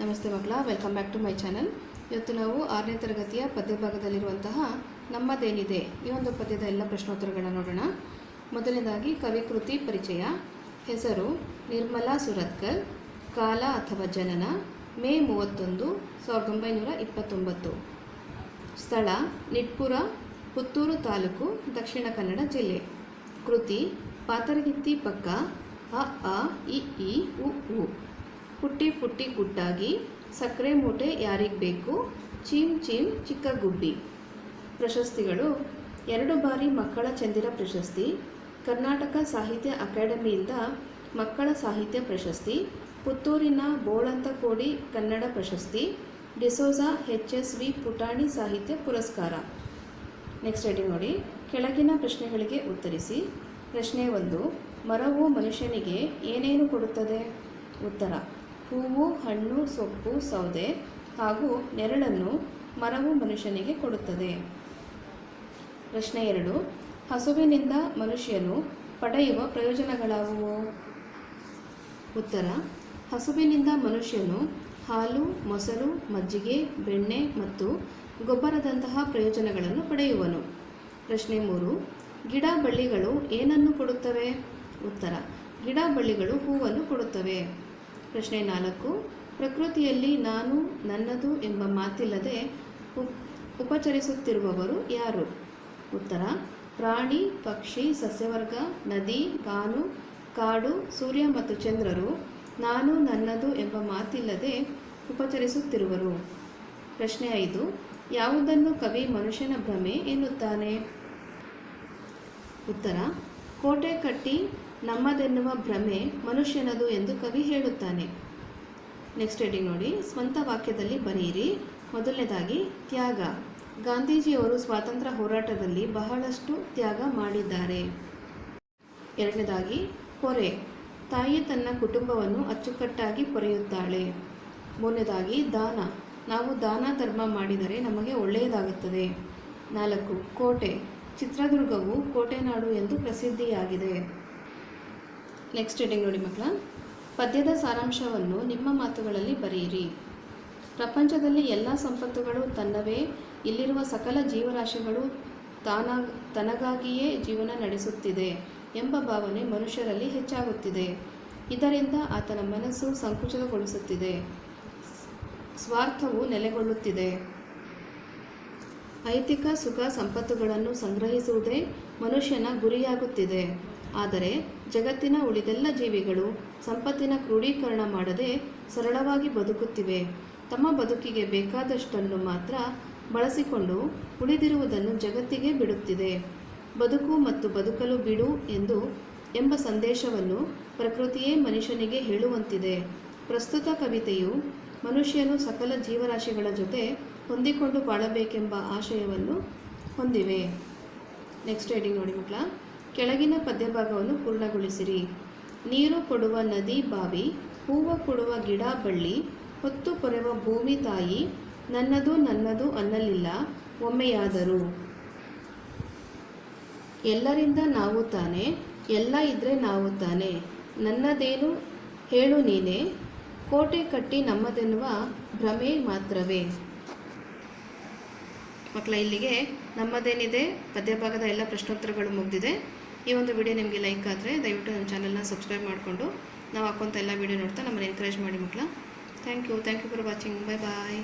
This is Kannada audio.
ನಮಸ್ತೆ ಮಕ್ಕಳ, welcome back to my channel. ಇವತ್ತು ನಾವು ಆರನೇ ತರಗತಿಯ ಪದ್ಯ ಭಾಗದಲ್ಲಿರುವಂತಹ ನಮ್ಮದೇನಿದೆ, ಈ ಒಂದು ಪದ್ಯದ ಎಲ್ಲ ಪ್ರಶ್ನೋತ್ತರಗಳನ್ನು ನೋಡೋಣ. ಮೊದಲನೇದಾಗಿ ಕವಿಕೃತಿ ಪರಿಚಯ, ಹೆಸರು ನಿರ್ಮಲಾ ಸುರತ್ಕಲ್ ಕಾಲ ಅಥವಾ ಜನನ ಮೇ ಮೂವತ್ತೊಂದು ಸಾವಿರದ ಒಂಬೈನೂರ ಇಪ್ಪತ್ತೊಂಬತ್ತು. ಸ್ಥಳ ನಿಟ್ಪುರ, ಪುತ್ತೂರು ತಾಲೂಕು, ದಕ್ಷಿಣ ಕನ್ನಡ ಜಿಲ್ಲೆ. ಕೃತಿ, ಪಾತರಗಿತ್ತಿ ಪಕ್ಕ, ಅ ಅ, ಇ ಇ, ಉ ಉ. ಪುಟ್ಟಿ ಪುಟ್ಟಿ ಗುಟ್ಟಾಗಿ ಸಕ್ಕರೆ ಮೂಟೆ ಯಾರಿಗೆ ಬೇಕು? ಚೀಮ್ ಚೀಮ್ ಚಿಕ್ಕ ಗುಬ್ಬಿ ಪ್ರಶಸ್ತಿಗಳು ಎರಡು ಬಾರಿ ಮಕ್ಕಳ ಚಂದಿರ ಪ್ರಶಸ್ತಿ, ಕರ್ನಾಟಕ ಸಾಹಿತ್ಯ ಅಕಾಡೆಮಿಯಿಂದ ಮಕ್ಕಳ ಸಾಹಿತ್ಯ ಪ್ರಶಸ್ತಿ, ಪುತ್ತೂರಿನ ಬೋಳಂತಕೋಡಿ ಕನ್ನಡ ಪ್ರಶಸ್ತಿ, ಡಿಸೋಜಾ ಎಚ್ ಎಸ್ ವಿ ಪುಟಾಣಿ ಸಾಹಿತ್ಯ ಪುರಸ್ಕಾರ. ನೆಕ್ಸ್ಟ್ ಹೇಳಿ ನೋಡಿ. ಕೆಳಗಿನ ಪ್ರಶ್ನೆಗಳಿಗೆ ಉತ್ತರಿಸಿ. ಪ್ರಶ್ನೆ ಒಂದು, ಮರವು ಮನುಷ್ಯನಿಗೆ ಏನೇನು ಕೊಡುತ್ತದೆ? ಉತ್ತರ ಹೂವು, ಹಣ್ಣು, ಸೊಪ್ಪು, ಸೌದೆ ಹಾಗೂ ನೆರಳನ್ನು ಮರವು ಮನುಷ್ಯನಿಗೆ ಕೊಡುತ್ತದೆ. ಪ್ರಶ್ನೆ ಎರಡು. ಹಸುವಿನಿಂದ ಮನುಷ್ಯನು ಪಡೆಯುವ ಪ್ರಯೋಜನಗಳಾವುವು? ಉತ್ತರ. ಹಸುವಿನಿಂದ ಮನುಷ್ಯನು ಹಾಲು, ಮೊಸರು, ಮಜ್ಜಿಗೆ, ಬೆಣ್ಣೆ ಮತ್ತು ಗೊಬ್ಬರದಂತಹ ಪ್ರಯೋಜನಗಳನ್ನು ಪಡೆಯುವನು. ಪ್ರಶ್ನೆ ಮೂರು. ಗಿಡ ಬಳ್ಳಿಗಳು ಏನನ್ನು ಕೊಡುತ್ತವೆ? ಉತ್ತರ. ಗಿಡ ಬಳ್ಳಿಗಳು ಹೂವನ್ನು ಕೊಡುತ್ತವೆ. ಪ್ರಶ್ನೆ ನಾಲ್ಕು. ಪ್ರಕೃತಿಯಲ್ಲಿ ನಾನು ನನ್ನದು ಎಂಬ ಮಾತಿಲ್ಲದೆ ಉಪ್, ಉಪಚರಿಸುತ್ತಿರುವವರು ಯಾರು? ಉತ್ತರ, ಪ್ರಾಣಿ, ಪಕ್ಷಿ, ಸಸ್ಯವರ್ಗ, ನದಿ, ಬಾನು, ಕಾಡು, ಸೂರ್ಯ ಮತ್ತು ಚಂದ್ರರು ನಾನು ನನ್ನದು ಎಂಬ ಮಾತಿಲ್ಲದೆ ಉಪಚರಿಸುತ್ತಿರುವರು. ಪ್ರಶ್ನೆ ಐದು, ಯಾವುದನ್ನು ಕವಿ ಮನುಷ್ಯನ ಭ್ರಮೆ ಎನ್ನುತ್ತಾನೆ? ಉತ್ತರ ಕೋಟೆ ಕಟ್ಟಿ ನಮ್ಮದೆನ್ನುವ ಭ್ರಮೆ ಮನುಷ್ಯನದು ಎಂದು ಕವಿ ಹೇಳುತ್ತಾನೆ. ನೆಕ್ಸ್ಟ್ ಹೆಡಿಂಗ್ ನೋಡಿ. ಸ್ವಂತ ವಾಕ್ಯದಲ್ಲಿ ಬರೆಯಿರಿ. ಮೊದಲನೇದಾಗಿ, ತ್ಯಾಗ. ಗಾಂಧೀಜಿಯವರು ಸ್ವಾತಂತ್ರ್ಯ ಹೋರಾಟದಲ್ಲಿ ಬಹಳಷ್ಟು ತ್ಯಾಗ ಮಾಡಿದ್ದಾರೆ. ಎರಡನೇದಾಗಿ ಪೊರೆ ತಾಯಿ ತನ್ನ ಕುಟುಂಬವನ್ನು ಅಚ್ಚುಕಟ್ಟಾಗಿ ಪೊರೆಯುತ್ತಾಳೆ. ಮೂರನೇದಾಗಿ, ದಾನ. ನಾವು ದಾನ ಧರ್ಮ ಮಾಡಿದರೆ ನಮಗೆ ಒಳ್ಳೆಯದಾಗುತ್ತದೆ. ನಾಲ್ಕು, ಕೋಟೆ. ಚಿತ್ರದುರ್ಗವು ಕೋಟೆನಾಡು ಎಂದು ಪ್ರಸಿದ್ಧಿಯಾಗಿದೆ. ನೆಕ್ಸ್ಟ್ ಹೆಡಿಂಗ್ ನೋಡಿ ಮಕ್ಕಳ. ಪದ್ಯದ ಸಾರಾಂಶವನ್ನು ನಿಮ್ಮ ಮಾತುಗಳಲ್ಲಿ ಬರೆಯಿರಿ. ಪ್ರಪಂಚದಲ್ಲಿ ಎಲ್ಲ ಸಂಪತ್ತುಗಳು ತನ್ನವೇ, ಇಲ್ಲಿರುವ ಸಕಲ ಜೀವರಾಶಿಗಳು ತಾನ, ತನಗಾಗಿಯೇ ಜೀವನ ನಡೆಸುತ್ತಿದೆ ಎಂಬ ಭಾವನೆ ಮನುಷ್ಯರಲ್ಲಿ ಹೆಚ್ಚಾಗುತ್ತಿದೆ. ಇದರಿಂದ ಆತನ ಮನಸ್ಸು ಸಂಕುಚಿತಗೊಳಿಸುತ್ತಿದೆ. ಸ್ವಾರ್ಥವು ನೆಲೆಗೊಳ್ಳುತ್ತಿದೆ. ಐತಿಕ ಸುಖ ಸಂಪತ್ತುಗಳನ್ನು ಸಂಗ್ರಹಿಸುವುದೇ ಮನುಷ್ಯನ ಗುರಿಯಾಗುತ್ತಿದೆ. ಆದರೆ ಜಗತ್ತಿನ ಉಳಿದೆಲ್ಲ ಜೀವಿಗಳು ಸಂಪತ್ತಿನ ಕ್ರೋಢೀಕರಣ ಮಾಡದೆ ಸರಳವಾಗಿ ಬದುಕುತ್ತಿವೆ. ತಮ್ಮ ಬದುಕಿಗೆ ಬೇಕಾದಷ್ಟನ್ನು ಮಾತ್ರ ಬಳಸಿಕೊಂಡು ಉಳಿದಿರುವುದನ್ನು ಜಗತ್ತಿಗೆ ಬಿಡುತ್ತಿದೆ. ಬದುಕು ಮತ್ತು ಬದುಕಲು ಬಿಡು ಎಂದು ಎಂಬ ಸಂದೇಶವನ್ನು ಪ್ರಕೃತಿಯೇ ಮನುಷ್ಯನಿಗೆ ಹೇಳುವಂತಿದೆ. ಪ್ರಸ್ತುತ ಕವಿತೆಯು ಮನುಷ್ಯನು ಸಕಲ ಜೀವರಾಶಿಗಳ ಜೊತೆ ಹೊಂದಿಕೊಂಡು ಬಾಳಬೇಕೆಂಬ ಆಶಯವನ್ನು ಹೊಂದಿವೆ. ನೆಕ್ಸ್ಟ್ ಹೆಡಿಂಗ್ ನೋಡಿ ಮಕ್ಕಳ. ಕೆಳಗಿನ ಪದ್ಯಭಾಗವನ್ನು ಪೂರ್ಣಗೊಳಿಸಿರಿ. ನೀರು ಕೊಡುವ ನದಿ ಬಾವಿ, ಹೂವು ಕೊಡುವ ಗಿಡ ಬಳ್ಳಿ, ಹೊತ್ತು ಪೊರೆವ ಭೂಮಿ ತಾಯಿ, ನನ್ನದು ನನ್ನದು ಅನ್ನಲಿಲ್ಲ, ಒಮ್ಮೆಯಾದರೂ. ಎಲ್ಲರಿಂದ ನಾವು ತಾನೆ, ಎಲ್ಲ ಇದ್ರೆ ನಾವು ತಾನೆ, ನನ್ನದೇನು ಹೇಳು ನೀನೆ, ಕೋಟೆ ಕಟ್ಟಿ ನಮ್ಮದೆನ್ನುವ ಭ್ರಮೆ ಮಾತ್ರವೇ. ಮಕ್ಕಳ, ಇಲ್ಲಿಗೆ ನಮ್ಮದೇನಿದೆ? ಪದ್ಯಭಾಗದ ಎಲ್ಲ ಪ್ರಶ್ನೋತ್ತರಗಳು ಮುಗಿದಿದೆ. ಈ ಒಂದು ವಿಡಿಯೋ ನಿಮಗೆ ಲೈಕ್ ಆದರೆ ದಯವಿಟ್ಟು ನಮ್ಮ ಚಾನಲ್ನ ಸಬ್ಸ್ಕ್ರೈಬ್ ಮಾಡಿಕೊಂಡು ನಾವು ಹಾಕೋಂಥ ಎಲ್ಲ ವಿಡಿಯೋ ನೋಡ್ತಾ ನಮ್ಮನ್ನು ಎನ್ಕರೇಜ್ ಮಾಡಿ ಮಕ್ಕಳ. Thank you thank you for watching bye bye